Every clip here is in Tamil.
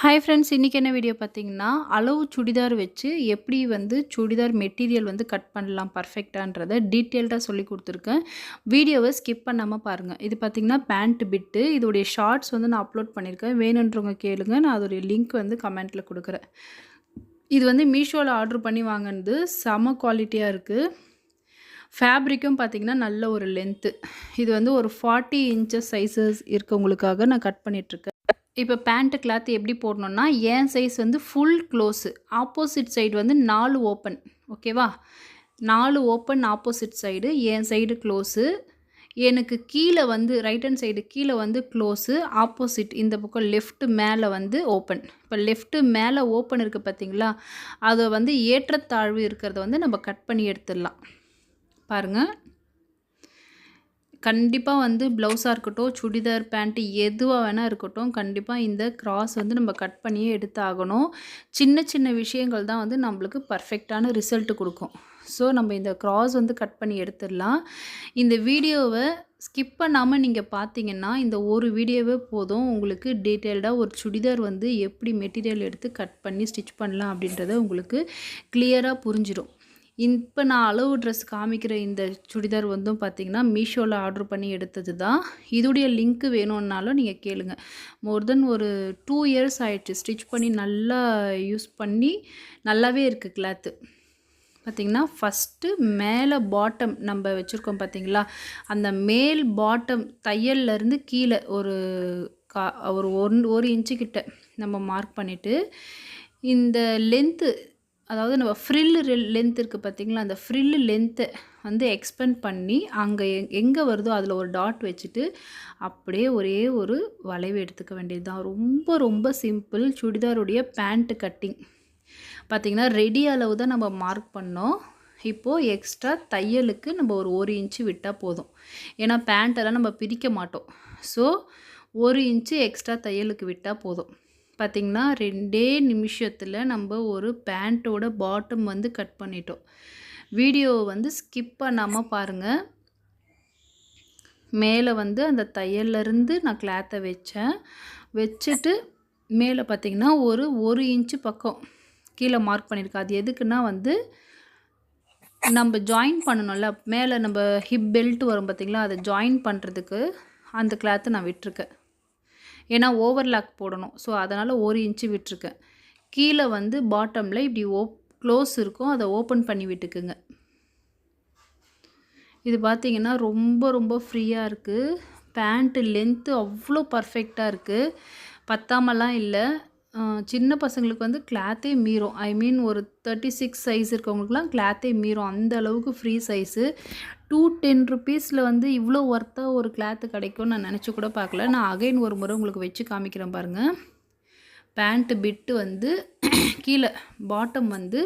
ஹாய் ஃப்ரெண்ட்ஸ் இன்றைக்கி என்ன வீடியோ பார்த்தீங்கன்னா அளவு சுடிதார் வச்சு எப்படி வந்து சுடிதார் மெட்டீரியல் வந்து கட் பண்ணலாம் பர்ஃபெக்டான்றதை டீட்டெயில்டாக சொல்லி கொடுத்துருக்கேன். வீடியோவை ஸ்கிப் பண்ணாமல் பாருங்கள் இது பார்த்திங்கன்னா பேண்ட் பிட்டு இதோடைய ஷார்ட்ஸ் வந்து நான் அப்லோட் பண்ணியிருக்கேன். வேணுன்றவங்க கேளுங்க. நான் அதோடைய லிங்க் வந்து கமெண்ட்டில் கொடுக்குறேன். இது வந்து மீஷோவில் ஆர்டர் பண்ணி வாங்கினது செம குவாலிட்டியாக இருக்குது ஃபேப்ரிக்கும் பார்த்திங்கன்னா நல்ல ஒரு லென்த்து இது வந்து ஒரு ஃபார்ட்டி இன்ச்சஸ் சைஸஸ் இருக்கவங்களுக்காக நான் கட் பண்ணிகிட்ருக்கேன் இப்போ பேண்ட்டு கிளாத் எப்படி போடணுன்னா என் சைஸ் வந்து ஃபுல் க்ளோஸு ஆப்போசிட் சைடு வந்து நாலு ஓப்பன் ஓகேவா நாலு ஓப்பன் ஆப்போசிட் சைடு என் சைடு க்ளோஸு எனக்கு கீழே வந்து ரைட் ஹேண்ட் சைடு கீழே வந்து க்ளோஸு ஆப்போசிட் இந்த பக்கம் லெஃப்ட்டு மேலே வந்து ஓப்பன் இப்போ லெஃப்ட்டு மேலே ஓப்பன் இருக்குது பார்த்தீங்களா அதை வந்து ஏற்றத்தாழ்வு இருக்கிறத வந்து நம்ம கட் பண்ணி எடுத்துடலாம். பாருங்கள் கண்டிப்பாக வந்து ப்ளவுஸாக இருக்கட்டும் சுடிதார் பேண்ட்டு எதுவாக வேணால் இருக்கட்டும் கண்டிப்பாக இந்த கிராஸ் வந்து நம்ம கட் பண்ணியே எடுத்தாகணும். சின்ன சின்ன விஷயங்கள் தான் வந்து நம்மளுக்கு பர்ஃபெக்டான ரிசல்ட் கொடுக்கும். ஸோ நம்ம இந்த கிராஸ் வந்து கட் பண்ணி எடுத்துடலாம். இந்த வீடியோவை ஸ்கிப் பண்ணாமல் நீங்கள் பார்த்தீங்கன்னா இந்த ஒரு வீடியோவே போதும். உங்களுக்கு டீட்டெயில்டாக ஒரு சுடிதார் வந்து எப்படி மெட்டீரியல் எடுத்து கட் பண்ணி ஸ்டிச் பண்ணலாம் அப்படின்றத உங்களுக்கு கிளியராக புரிஞ்சிடும் இப்போ நான் அளவு ட்ரெஸ் காமிக்கிற இந்த சுடிதார் வந்தும் பார்த்திங்கன்னா மீஷோவில் ஆர்டர் பண்ணி எடுத்தது தான். இதோடைய லிங்க்கு வேணும்னாலும் நீங்கள் கேளுங்க. மோர் தென் ஒரு டூ இயர்ஸ் ஆயிடுச்சு. ஸ்டிச் பண்ணி நல்லா யூஸ் பண்ணி நல்லாவே இருக்குது கிளாத்து பார்த்திங்கன்னா ஃபஸ்ட்டு மேலே பாட்டம் நம்ம வச்சுருக்கோம் பார்த்திங்களா? அந்த மேல் பாட்டம் தையல்லேருந்து கீழே ஒரு கா ஒரு ஒன் ஒரு இன்ச்சு கிட்ட நம்ம மார்க் பண்ணிவிட்டு இந்த லென்த்து அதாவது நம்ம ஃப்ரில்லு லென்த் இருக்குது பார்த்திங்களா அந்த ஃப்ரில்லு லென்த்தை வந்து எக்ஸ்பெண்ட் பண்ணி அங்கே எங்கே வருதோ அதில் ஒரு டாட் வச்சுட்டு அப்படியே ஒரே ஒரு வளைவு எடுத்துக்க வேண்டியது தான் ரொம்ப ரொம்ப சிம்பிள் சுடிதாருடைய பேண்ட்டு கட்டிங் பார்த்திங்கன்னா ரெடி அளவு தான் நம்ம மார்க் பண்ணோம். இப்போது எக்ஸ்ட்ரா தையலுக்கு நம்ம ஒரு ஒரு இன்ச்சு விட்டால் போதும். ஏன்னா பேண்ட்டெல்லாம் நம்ம பிரிக்க மாட்டோம். ஸோ ஒரு இன்ச்சு எக்ஸ்ட்ரா தையலுக்கு விட்டால் போதும். பார்த்திங்கன்னா ரெண்டே நிமிஷத்தில் நம்ம ஒரு பேண்ட்டோட பாட்டம் வந்து கட் பண்ணிட்டோம். வீடியோவை வந்து ஸ்கிப் பண்ணாமல் பாருங்கள் மேலே வந்து அந்த தையல்லேருந்து நான் கிளாத்தை வச்சேன். வச்சுட்டு மேலே பார்த்திங்கன்னா ஒரு ஒரு இன்ச்சு பக்கம் கீழே மார்க் பண்ணியிருக்கேன். அது எதுக்குன்னா வந்து நம்ம ஜாயின் பண்ணணும்ல மேலே நம்ம ஹிப் பெல்ட் வரும் பார்த்திங்களா அதை ஜாயின் பண்ணுறதுக்கு அந்த கிளாத்தை நான் விட்டுருக்கேன். ஏன்னா ஓவர்லாக் போடணும். ஸோ அதனால் ஒரு இன்ச்சு விட்டுருக்கேன் கீழே வந்து பாட்டமில் இப்படி ஓப் க்ளோஸ் இருக்கும். அதை ஓப்பன் பண்ணி விட்டுக்குங்க. இது பார்த்திங்கன்னா ரொம்ப ரொம்ப ஃப்ரீயாக இருக்குது பேண்ட்டு லென்த்து அவ்வளோ பர்ஃபெக்டாக இருக்குது பத்தாமலாம் இல்லை. சின்ன பசங்களுக்கு வந்து கிளாத்தே மீறும். ஐ மீன் ஒரு தேர்ட்டி சிக்ஸ் சைஸ் இருக்கவங்களுக்குலாம் கிளாத்தே மீறும். அந்த அளவுக்கு ஃப்ரீ சைஸு டூ டென் ருபீஸில் வந்து இவ்வளோ ஒர்த்தாக ஒரு கிளாத்து கிடைக்கும்னு நான் நினச்சி கூட பார்க்கல. நான் அகைன் ஒரு முறை உங்களுக்கு வச்சு காமிக்கிறேன் பாருங்கள் பேண்ட்டு பிட்டு வந்து கீழே பாட்டம் வந்து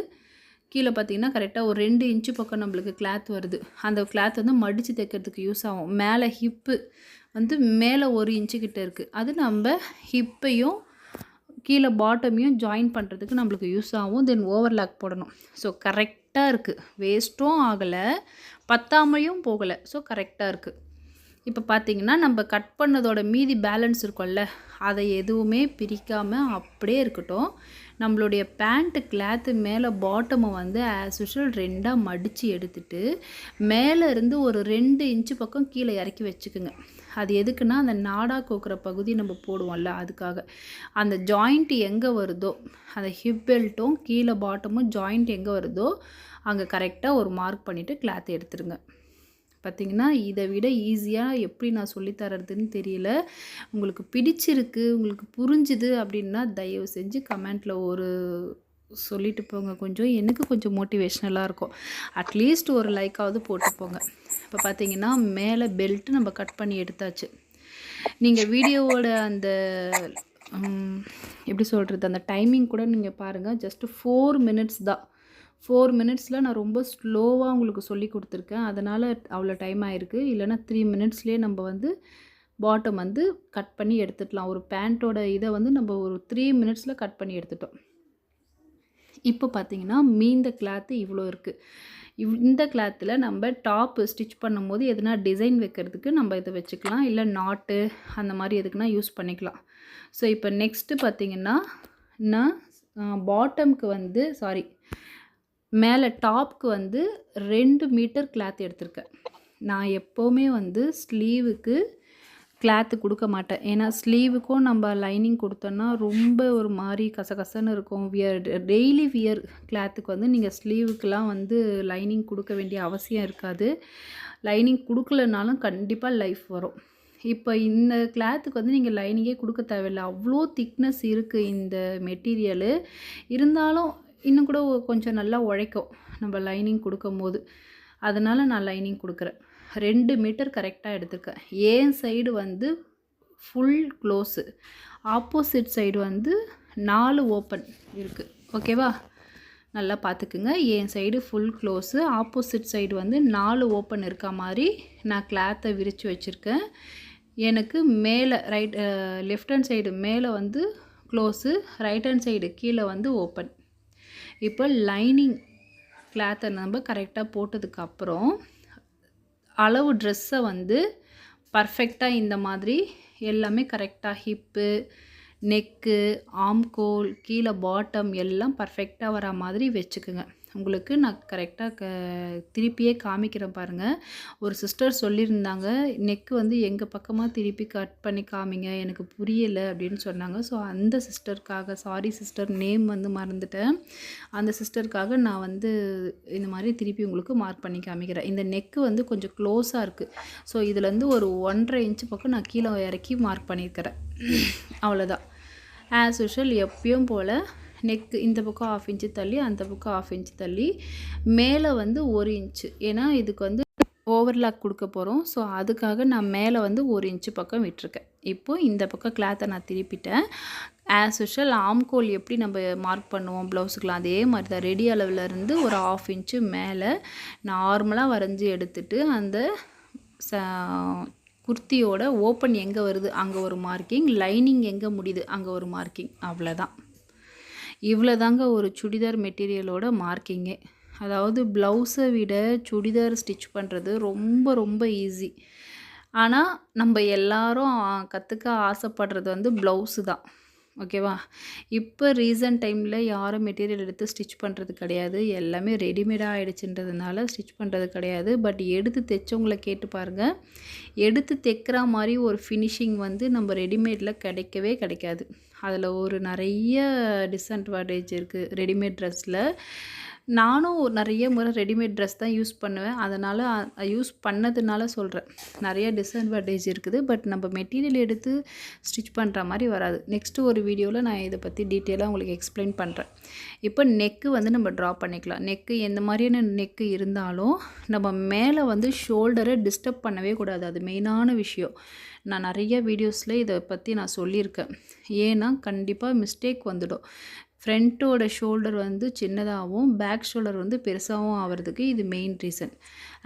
கீழே பார்த்தீங்கன்னா கரெக்டாக ஒரு ரெண்டு இன்ச்சு பக்கம் நம்மளுக்கு கிளாத் வருது. அந்த கிளாத் வந்து மடித்து தைக்கிறதுக்கு யூஸ் ஆகும். மேலே ஹிப்பு வந்து மேலே ஒரு இன்ச்சு கிட்டே இருக்குது அது நம்ம ஹிப்பையும் கீழே பாட்டமையும் ஜாயின் பண்ணுறதுக்கு நம்மளுக்கு யூஸ் ஆகும். தென் ஓவர்லாக் போடணும். ஸோ கரெக்டாக இருக்குது வேஸ்ட்டும் ஆகலை. பத்தாமையும் போகலை. ஸோ கரெக்டாக இருக்குது இப்போ பார்த்திங்கன்னா நம்ம கட் பண்ணதோட மீதி பேலன்ஸ் இருக்கும்ல அதை எதுவுமே பிரிக்காமல் அப்படியே இருக்கட்டும். நம்மளுடைய பேண்ட்டு கிளாத்து மேலே பாட்டமை வந்து ஆஸ் யூஷுவல் ரெண்டாக மடித்து எடுத்துட்டு மேலே இருந்து ஒரு ரெண்டு இன்ச்சு பக்கம் கீழே இறக்கி வச்சுக்குங்க. அது எதுக்குன்னா அந்த நாடா கோக்குற பகுதி நம்ம போடுவோம்ல அதுக்காக. அந்த ஜாயிண்ட் எங்கே வருதோ அந்த ஹிப் பெல்ட்டும் கீழே பாட்டமும் ஜாயிண்ட் எங்கே வருதோ அங்கே கரெக்டாக ஒரு மார்க் பண்ணிவிட்டு கிளாத் எடுத்துருங்க. பார்த்திங்கன்னா இதை விட ஈஸியாக எப்படி நான் சொல்லித்தரதுன்னு தெரியல. உங்களுக்கு பிடிச்சிருக்கு உங்களுக்கு புரிஞ்சுது அப்படின்னா தயவு செஞ்சு கமெண்ட்டில் ஒரு சொல்லிட்டு போங்க. கொஞ்சம் எனக்கு கொஞ்சம் மோட்டிவேஷ்னலாக இருக்கும். அட்லீஸ்ட் ஒரு லைக்காவது போட்டு போங்க. இப்போ பார்த்தீங்கன்னா மேலே பெல்ட்டு நம்ம கட் பண்ணி எடுத்தாச்சு. நீங்கள் வீடியோவோட அந்த எப்படி சொல்கிறது அந்த டைமிங் கூட நீங்கள் பாருங்கள் ஜஸ்ட்டு ஃபோர் மினிட்ஸ் தான். ஃபோர் மினிட்ஸில் நான் ரொம்ப ஸ்லோவாக உங்களுக்கு சொல்லி கொடுத்துருக்கேன். அதனால் அவ்வளோ டைம் ஆகிருக்கு இல்லைனா த்ரீ மினிட்ஸ்லேயே நம்ம வந்து பாட்டம் வந்து கட் பண்ணி எடுத்துக்கலாம். ஒரு பேண்ட்டோட இதை வந்து நம்ம ஒரு த்ரீ மினிட்ஸில் கட் பண்ணி எடுத்துட்டோம். இப்போ பார்த்தீங்கன்னா மீந்த கிளாத்து இவ்வளோ இருக்குது இவ் இந்த கிளாத்தில் நம்ம டாப்பு ஸ்டிச் பண்ணும்போது எதுனா டிசைன் வைக்கிறதுக்கு நம்ம இதை வச்சுக்கலாம். இல்லை நாட்டு அந்த மாதிரி எதுக்குன்னா யூஸ் பண்ணிக்கலாம். ஸோ இப்போ நெக்ஸ்ட்டு பார்த்தீங்கன்னா நான் பாட்டம்க்கு வந்து சாரி மேலே டாப்க்கு வந்து ரெண்டு மீட்டர் கிளாத் எடுத்திருக்கேன். நான் எப்போவுமே வந்து ஸ்லீவுக்கு கிளாத்து கொடுக்க மாட்டேன். ஏன்னா ஸ்லீவுக்கும் நம்ம லைனிங் கொடுத்தோன்னா ரொம்ப ஒரு மாதிரி கசகசன்னு இருக்கும். வியர் டெய்லி வியர் கிளாத்துக்கு வந்து நீங்கள் ஸ்லீவுக்கெலாம் வந்து லைனிங் கொடுக்க வேண்டிய அவசியம் இருக்காது. லைனிங் கொடுக்கலனாலும் கண்டிப்பாக லைஃப் வரும். இப்போ இந்த கிளாத்துக்கு வந்து நீங்கள் லைனிங்கே கொடுக்க தேவையில்லை. அவ்வளோ திக்னஸ் இருக்குது இந்த மெட்டீரியலு. இருந்தாலும் இன்னும் கூட கொஞ்சம் நல்லா உழைக்கும். நம்ம லைனிங் கொடுக்கும் போது அதனால் நான் லைனிங் கொடுக்குறேன். ரெண்டு மீட்டர் கரெக்டாக எடுத்திருக்கேன். ஏன் சைடு வந்து ஃபுல் க்ளோஸு ஆப்போசிட் சைடு வந்து நாலு ஓப்பன் இருக்குது ஓகேவா நல்லா பார்த்துக்குங்க. என் side full close opposite side வந்து நாலு ஓப்பன் இருக்க மாதிரி நான் கிளாத்தை விரித்து வச்சுருக்கேன். எனக்கு மேலே ரைட் லெஃப்ட் ஹேண்ட் சைடு மேலே வந்து க்ளோஸு ரைட் ஹேண்ட் சைடு கீழே வந்து ஓப்பன் இப்போ லைனிங் கிளாத்தை நம்ம கரெக்டாக போட்டதுக்கப்புறம் அளவு ட்ரெஸ்ஸை வந்து பர்ஃபெக்டாக இந்த மாதிரி எல்லாமே கரெக்டாக ஹிப்பு நெக்கு ஆம்கோல் கீழே பாட்டம் எல்லாம் பர்ஃபெக்டாக வர மாதிரி வச்சுக்குங்க. உங்களுக்கு நான் கரெக்டாக க திருப்பியே காமிக்கிறேன் பாருங்கள் ஒரு சிஸ்டர் சொல்லியிருந்தாங்க நெக்கு வந்து எங்கள் பக்கமாக திருப்பி கட் பண்ணி காமிங்க எனக்கு புரியலை அப்படின்னு சொன்னாங்க. ஸோ அந்த சிஸ்டருக்காக சாரி சிஸ்டர் நேம் வந்து மறந்துட்டேன். அந்த சிஸ்டருக்காக நான் வந்து இந்த மாதிரி திருப்பி உங்களுக்கு மார்க் பண்ணி காமிக்கிறேன். இந்த நெக்கு வந்து கொஞ்சம் க்ளோஸாக இருக்குது ஸோ இதுலேருந்து ஒரு ஒன்றரை இன்ச்சு பக்கம் நான் கீழே இறக்கி மார்க் பண்ணியிருக்கிறேன். அவ்வளோதான் ஆஸ் யூஷுவல் எப்பயும் போல் நெக்கு இந்த பக்கம் ஆஃப் இன்ச்சு தள்ளி அந்த பக்கம் ஆஃப் இன்ச்சு தள்ளி மேலே வந்து ஒரு இன்ச்சு ஏன்னா இதுக்கு வந்து ஓவர்லாக் கொடுக்க போகிறோம் ஸோ அதுக்காக நான் மேலே வந்து ஒரு இன்ச்சு பக்கம் விட்டுருக்கேன். இப்போது இந்த பக்கம் கிளாத்தை நான் திருப்பிட்டேன். ஆஸ் யூஷுவல் ஆம்கோல் எப்படி நம்ம மார்க் பண்ணுவோம் ப்ளவுஸுக்கெலாம் அதே மாதிரி தான் ரெடி அளவுலேருந்து ஒரு ஆஃப் இன்ச்சு மேலே நார்மலாக வரைஞ்சி எடுத்துட்டு அந்த ச குர்த்தியோட ஓப்பன் எங்கே வருது? அங்கே ஒரு மார்க்கிங் லைனிங் எங்கே முடியுது? அங்கே ஒரு மார்க்கிங் அவ்வளோதான் இவ்வளோ தாங்க ஒரு சுடிதார் மெட்டீரியலோட மார்க்கிங்கே. அதாவது ப்ளவுஸை விட சுடிதார் ஸ்டிச் பண்ணுறது ரொம்ப ரொம்ப ஈஸி. ஆனால் நம்ம எல்லாரும் கற்றுக்க ஆசைப்படுறது வந்து ப்ளவுஸு தான். ஓகேவா? இப்போ ரீசன்ட் டைமில் யாரும் மெட்டீரியல் எடுத்து ஸ்டிச் பண்ணுறது கிடையாது. எல்லாமே ரெடிமேடாக ஆகிடுச்சுன்றதுனால ஸ்டிச் பண்ணுறது கிடையாது. பட் எடுத்து தைச்சவங்களை கேட்டு பாருங்கள் எடுத்து தைக்கிற மாதிரி ஒரு ஃபினிஷிங் வந்து நம்ம ரெடிமேடில் கிடைக்கவே கிடைக்காது. அதில் ஒரு நிறைய டிஸ்அட்வான்டேஜ் இருக்குது ரெடிமேட் ட்ரெஸ்ஸில் நானும் நிறைய முறை ரெடிமேட் ட்ரெஸ் தான் யூஸ் பண்ணுவேன். அதனால் யூஸ் பண்ணதுனால சொல்கிறேன் நிறைய டிஸ்அட்வான்டேஜ் இருக்குது. பட் நம்ம மெட்டீரியல் எடுத்து ஸ்டிச் பண்ணுற மாதிரி வராது. நெக்ஸ்ட்டு ஒரு வீடியோவில் நான் இதை பற்றி டீட்டெயிலாக உங்களுக்கு எக்ஸ்பிளைன் பண்ணுறேன் இப்போ நெக்கு வந்து நம்ம ட்ரா பண்ணிக்கலாம். நெக்கு எந்த மாதிரியான நெக்கு இருந்தாலும் நம்ம மேலே வந்து ஷோல்டரை டிஸ்டர்ப் பண்ணவே கூடாது. அது மெயினான விஷயம். நான் நிறைய வீடியோஸில் இதை பற்றி நான் சொல்லியிருக்கேன். ஏன்னா கண்டிப்பாக மிஸ்டேக் வந்துடும். ஃப்ரண்ட்டோட ஷோல்டர் வந்து சின்னதாகவும் பேக் ஷோல்டர் வந்து பெருசாகவும் ஆகிறதுக்கு இது மெயின் ரீசன்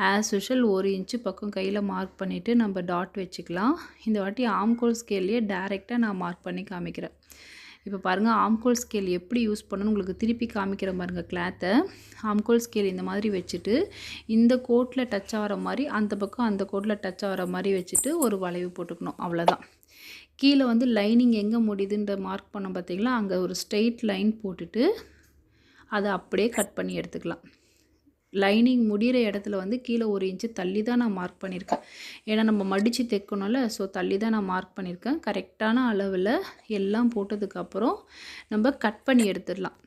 ஆஸ் யூஷுவல் ஒரு இன்ச்சு பக்கம் கையில் மார்க் பண்ணிவிட்டு நம்ம டாட் வச்சுக்கலாம். இந்த வாட்டி ஆம்கோல் ஸ்கேல்லையே டேரெக்டாக நான் மார்க் பண்ணி காமிக்கிறேன். இப்போ பாருங்கள் ஆம்கோல் ஸ்கேல் எப்படி யூஸ் பண்ணணும் உங்களுக்கு திருப்பி காமிக்கிற பாருங்கள் கிளாத்தை ஆம்கோல் ஸ்கேல் இந்த மாதிரி வச்சுட்டு இந்த கோட்டில் டச் ஆகிற மாதிரி அந்த பக்கம் அந்த கோட்டில் டச் ஆகிற மாதிரி வச்சுட்டு ஒரு வளைவு போட்டுக்கணும். அவ்வளோதான் கீழே வந்து லைனிங் எங்கே முடியுதுன்ற மார்க் பண்ணோம் பார்த்தீங்களா? அங்கே ஒரு ஸ்ட்ரெயிட் லைன் போட்டுட்டு அதை அப்படியே கட் பண்ணி எடுத்துக்கலாம். லைனிங் முடிகிற இடத்துல வந்து கீழே ஒரு இன்ச்சு தள்ளி தான் நான் மார்க் பண்ணியிருக்கேன் ஏன்னா நம்ம மடித்து தைக்கணும்ல ஸோ தள்ளி தான் நான் மார்க் பண்ணியிருக்கேன் கரெக்டான அளவில் எல்லாம் போட்டதுக்கப்புறம் நம்ம கட் பண்ணி எடுத்துடலாம்.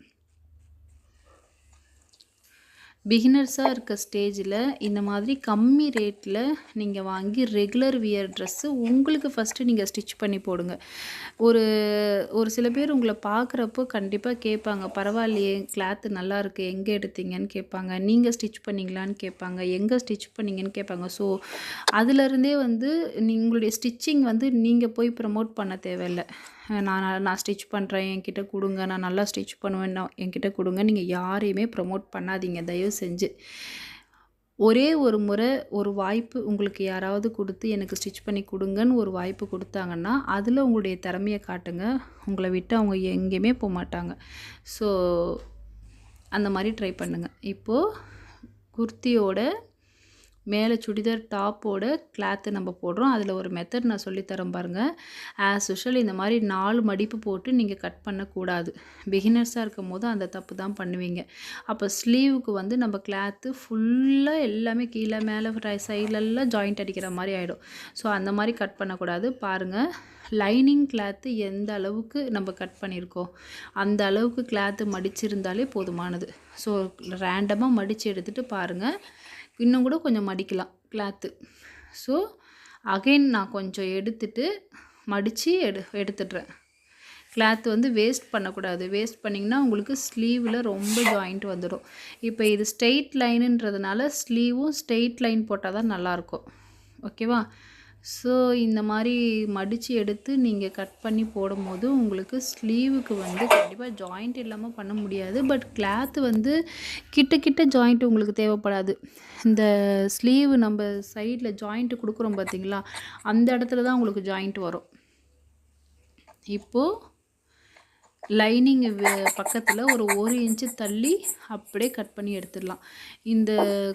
பிகினர்ஸாக இருக்க ஸ்டேஜில் இந்த மாதிரி கம்மி ரேட்டில் நீங்கள் வாங்கி ரெகுலர் வியர் ட்ரெஸ்ஸு உங்களுக்கு ஃபஸ்ட்டு நீங்கள் ஸ்டிச் பண்ணி போடுங்க. ஒரு ஒரு சில பேர் உங்களை பார்க்குறப்போ கண்டிப்பாக கேட்பாங்க பரவாயில்லையே கிளாத்து நல்லா இருக்குது எங்கே எடுத்தீங்கன்னு கேட்பாங்க நீங்கள் ஸ்டிச் பண்ணிங்களான்னு கேட்பாங்க எங்கே ஸ்டிச் பண்ணீங்கன்னு கேட்பாங்க. ஸோ அதுலேருந்தே வந்து உங்களுடைய ஸ்டிச்சிங் வந்து நீங்கள் போய் ப்ரமோட் பண்ண தேவையில்லை. நான் நான் ஸ்டிச் பண்ணுறேன் என்கிட்ட கொடுங்க நான் நல்லா ஸ்டிச் பண்ணுவேன் என்கிட்ட கொடுங்க. நீங்கள் யாரையுமே ப்ரமோட் பண்ணாதீங்க தயவு செஞ்சு. ஒரே ஒரு முறை ஒரு வாய்ப்பு உங்களுக்கு யாராவது கொடுத்து எனக்கு ஸ்டிச் பண்ணி கொடுங்கன்னு ஒரு வாய்ப்பு கொடுத்தாங்கன்னா அதில் உங்களுடைய திறமையை காட்டுங்க. உங்களை விட்டு அவங்க எங்கேயுமே போக மாட்டாங்க. ஸோ அந்த மாதிரி ட்ரை பண்ணுங்கள் இப்போது குர்த்தியோட மேலே சுடிதார் டாப்போட கிளாத்து நம்ம போடுறோம். அதில் ஒரு மெத்தட் நான் சொல்லித்தரேன் பாருங்கள் ஆஸ் யூஷுவல் இந்த மாதிரி நாலு மடிப்பு போட்டு நீங்கள் கட் பண்ணக்கூடாது. பிகினர்ஸாக இருக்கும் போது அந்த தப்பு தான் பண்ணுவீங்க. அப்போ ஸ்லீவுக்கு வந்து நம்ம கிளாத்து ஃபுல்லாக எல்லாமே கீழே மேலே சைட்லெல்லாம் ஜாயிண்ட் அடிக்கிற மாதிரி ஆகிடும் ஸோ அந்த மாதிரி கட் பண்ணக்கூடாது. பாருங்கள் லைனிங் கிளாத்து எந்த அளவுக்கு நம்ம கட் பண்ணியிருக்கோம். அந்த அளவுக்கு கிளாத்து மடிச்சிருந்தாலே போதுமானது. ஸோ ரேண்டமாக மடித்து எடுத்துகிட்டு பாருங்கள் இன்னும் கூட கொஞ்சம் மடிக்கலாம் கிளாத்து ஸோ அகைன் நான் கொஞ்சம் எடுத்துட்டு மடித்து எடு எடுத்துடுறேன். கிளாத் வந்து வேஸ்ட் பண்ணக்கூடாது. வேஸ்ட் பண்ணிங்கன்னா உங்களுக்கு ஸ்லீவில் ரொம்ப ஜாயிண்ட் வந்துடும் இப்போ இது ஸ்ட்ரெயிட் லைனுன்றதுனால ஸ்லீவும் ஸ்ட்ரெயிட் லைன் போட்டால் தான் நல்லாயிருக்கும் ஓகேவா ஸோ இந்த மாதிரி மடித்து எடுத்து நீங்கள் கட் பண்ணி போடும்போது உங்களுக்கு ஸ்லீவுக்கு வந்து கண்டிப்பாக ஜாயிண்ட் இல்லாமல் பண்ண முடியாது. பட் கிளாத்து வந்து கிட்ட கிட்ட ஜாயிண்ட் உங்களுக்கு தேவைப்படாது. இந்த ஸ்லீவ் நம்ம சைடில் ஜாயிண்ட் கொடுக்குறோம் பார்த்தீங்களா அந்த இடத்துல தான் உங்களுக்கு ஜாயிண்ட் வரும். இப்போது லைனிங் பக்கத்தில் ஒரு ஒரு இன்ச்சு தள்ளி அப்படியே கட் பண்ணி எடுத்துடலாம். இந்த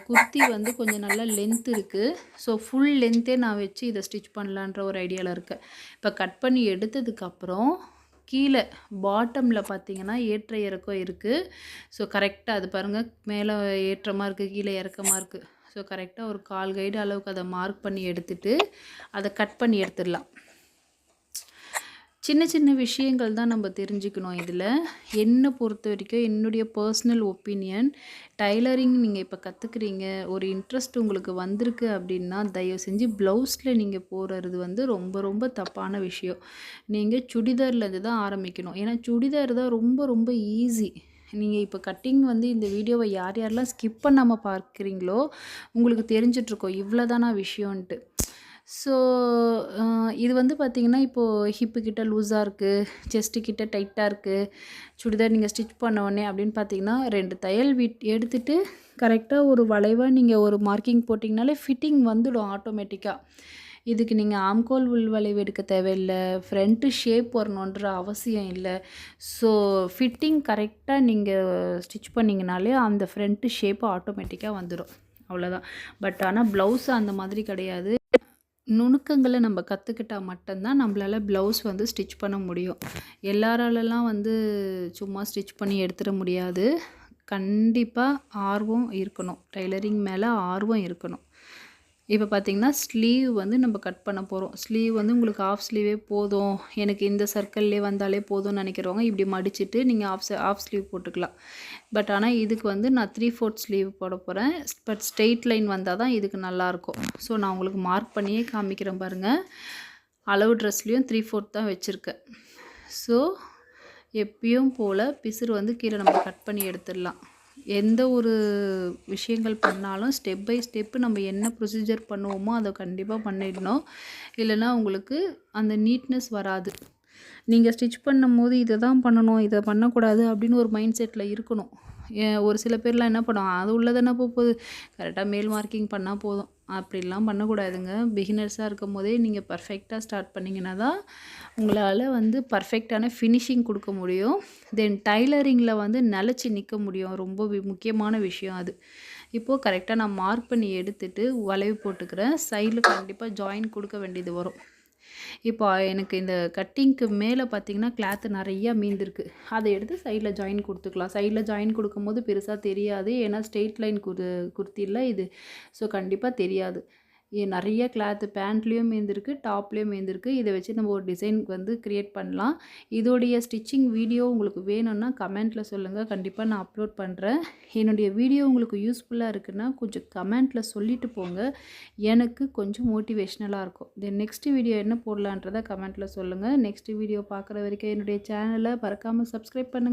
குர்த்தி வந்து கொஞ்சம் நல்லா லென்த் இருக்குது ஸோ ஃபுல் லென்த்தே நான் வச்சு இதை ஸ்டிச் பண்ணலான்ற ஒரு ஐடியாவில் இருக்கேன். இப்போ கட் பண்ணி எடுத்ததுக்கப்புறம் கீழே பாட்டமில் பார்த்தீங்கன்னா ஏற்ற இறக்கம் இருக்குது ஸோ கரெக்டாக அது பாருங்கள் மேலே ஏற்றமாக இருக்குது கீழே இறக்கமாக இருக்குது ஸோ கரெக்டாக ஒரு கால் கைடு அளவுக்கு அதை மார்க் பண்ணி எடுத்துகிட்டு அதை கட் பண்ணி எடுத்துடலாம். சின்ன சின்ன விஷயங்கள் தான் நம்ம தெரிஞ்சுக்கணும் இதில். என்னை பொறுத்த வரைக்கும் என்னுடைய பர்சனல் ஒப்பீனியன் டைலரிங் நீங்கள் இப்போ கற்றுக்குறீங்க ஒரு இன்ட்ரெஸ்ட் உங்களுக்கு வந்திருக்கு அப்படின்னா தயவு செஞ்சு ப்ளவுஸில் நீங்கள் போடுறது வந்து ரொம்ப ரொம்ப தப்பான விஷயம். நீங்கள் சுடிதார்லேருந்து தான் ஆரம்பிக்கணும். ஏன்னா சுடிதார் தான் ரொம்ப ரொம்ப ஈஸி நீங்கள் இப்போ கட்டிங் வந்து இந்த வீடியோவை யார் யாரெல்லாம் ஸ்கிப் பண்ணாமல் பார்க்குறீங்களோ உங்களுக்கு தெரிஞ்சிட்ருக்கோம் இவ்வளோதானா விஷயன்ட்டு ஸோ இது வந்து பார்த்திங்கன்னா இப்போது ஹிப்பு கிட்ட லூஸாக இருக்குது செஸ்ட்டு கிட்ட டைட்டாக இருக்குது சுடிதார் நீங்கள் ஸ்டிச் பண்ண உடனே அப்படின்னு பார்த்தீங்கன்னா ரெண்டு தையல் விட் எடுத்துகிட்டு கரெக்டாக ஒரு வளைவாக நீங்கள் ஒரு மார்க்கிங் போட்டிங்கனாலே ஃபிட்டிங் வந்துடும் ஆட்டோமேட்டிக்காக இதுக்கு நீங்கள் ஆம்கோல் உள் வளைவு எடுக்க தேவையில்லை ஃப்ரண்ட்டு ஷேப் வரணுன்ற அவசியம் இல்லை. ஸோ ஃபிட்டிங் கரெக்டாக நீங்கள் ஸ்டிச் பண்ணிங்கனாலே அந்த ஃப்ரண்ட்டு ஷேப்பு ஆட்டோமேட்டிக்காக வந்துடும் அவ்வளோதான் பட் ஆனால் ப்ளவுஸ் அந்த மாதிரி கிடையாது. நுணுக்கங்களை நம்ம கற்றுக்கிட்டா மட்டும்தான் நம்மளால் ப்ளவுஸ் வந்து ஸ்டிச் பண்ண முடியும். எல்லாராலலாம் வந்து சும்மா ஸ்டிச் பண்ணி எடுத்துட முடியாது. கண்டிப்பாக ஆர்வம் இருக்கணும். டைலரிங் மேலே ஆர்வம் இருக்கணும். இப்போ பார்த்திங்கன்னா ஸ்லீவ் வந்து நம்ம கட் பண்ண போகிறோம் ஸ்லீவ் வந்து உங்களுக்கு ஆஃப் ஸ்லீவே போதும். எனக்கு இந்த சர்க்கிள்லே வந்தாலே போதும்னு நினைக்கிறவங்க இப்படி மடிச்சுட்டு நீங்கள் ஆஃப் ஆஃப் ஸ்லீவ் போட்டுக்கலாம். பட் ஆனால் இதுக்கு வந்து நான் த்ரீ ஃபோர்த் ஸ்லீவ் போட போகிறேன் பட் ஸ்ட்ரெயிட் லைன் வந்தால் தான் இதுக்கு நல்லாயிருக்கும். ஸோ நான் உங்களுக்கு மார்க் பண்ணியே காமிக்கிறேன் பாருங்கள் அளவு ட்ரெஸ்லேயும் த்ரீ ஃபோர்த் தான் வச்சுருக்கேன். ஸோ எப்பயும் போல் பிசுறு வந்து கீழே நம்ம கட் பண்ணி எடுத்துடலாம். எந்த ஒரு விஷயங்கள் பண்ணாலும் ஸ்டெப் பை ஸ்டெப்பு நம்ம என்ன ப்ரொசீஜர் பண்ணுவோமோ அதை கண்டிப்பாக பண்ணிடணும். இல்லைன்னா உங்களுக்கு அந்த நீட்னஸ் வராது. நீங்கள் ஸ்டிச் பண்ணும்போது இதை தான் பண்ணணும் இதை பண்ணக்கூடாது அப்படின்னு ஒரு மைண்ட் செட்டில் இருக்கணும். ஒரு சில பேர்லாம் என்ன பண்ணுவாங்க அது உள்ளதானே போகுது. கரெக்டாக மேல் மார்க்கிங் பண்ணால் போதும். அப்படிலாம் பண்ணக்கூடாதுங்க. பிகினர்ஸாக இருக்கும் போதே நீங்கள் பர்ஃபெக்டாக ஸ்டார்ட் பண்ணிங்கன்னா தான் உங்களால் வந்து பர்ஃபெக்டான ஃபினிஷிங் கொடுக்க முடியும். தென் டைலரிங்கில் வந்து நிலச்சி நிற்க முடியும். ரொம்ப முக்கியமான விஷயம் அது. இப்போது கரெக்டாக நான் மார்க் பண்ணி எடுத்துகிட்டு வளைவு போட்டுக்கிறேன். சைடில் கண்டிப்பாக ஜாயின் கொடுக்க வேண்டியது வரும். இப்போ எனக்கு இந்த கட்டிங்க்கு மேலே பார்த்தீங்கன்னா கிளாத்து நிறையா மீந்திருக்கு. அதை எடுத்து சைடில் ஜாயின் கொடுத்துக்கலாம். சைடில் ஜாயின் கொடுக்கும்போது பெருசாக தெரியாது. ஏன்னா ஸ்ட்ரெயிட் லைன் குரு குர்த்தியில் இது. ஸோ கண்டிப்பாக தெரியாது. நிறைய கிளாத்து பேண்ட்லேயும் மீந்திருக்கு டாப்லேயும் மீந்திருக்கு இதை வச்சு நம்ம ஒரு டிசைன் வந்து க்ரியேட் பண்ணலாம். இதோடைய ஸ்டிச்சிங் வீடியோ உங்களுக்கு வேணும்னா கமெண்ட்டில் சொல்லுங்கள் கண்டிப்பாக நான் அப்லோட் பண்ணுறேன் என்னுடைய வீடியோ உங்களுக்கு யூஸ்ஃபுல்லாக இருக்குன்னா கொஞ்சம் கமெண்ட்டில் சொல்லிட்டு போங்க. எனக்கு கொஞ்சம் மோட்டிவேஷ்னலாக இருக்கும். தென் நெக்ஸ்ட் வீடியோ என்ன போடலான்றதை கமெண்ட்டில் சொல்லுங்கள் நெக்ஸ்ட் வீடியோ பார்க்குற வரைக்கும் என்னுடைய சேனலை பறக்காமல் சப்ஸ்கிரைப் பண்ணுங்கள்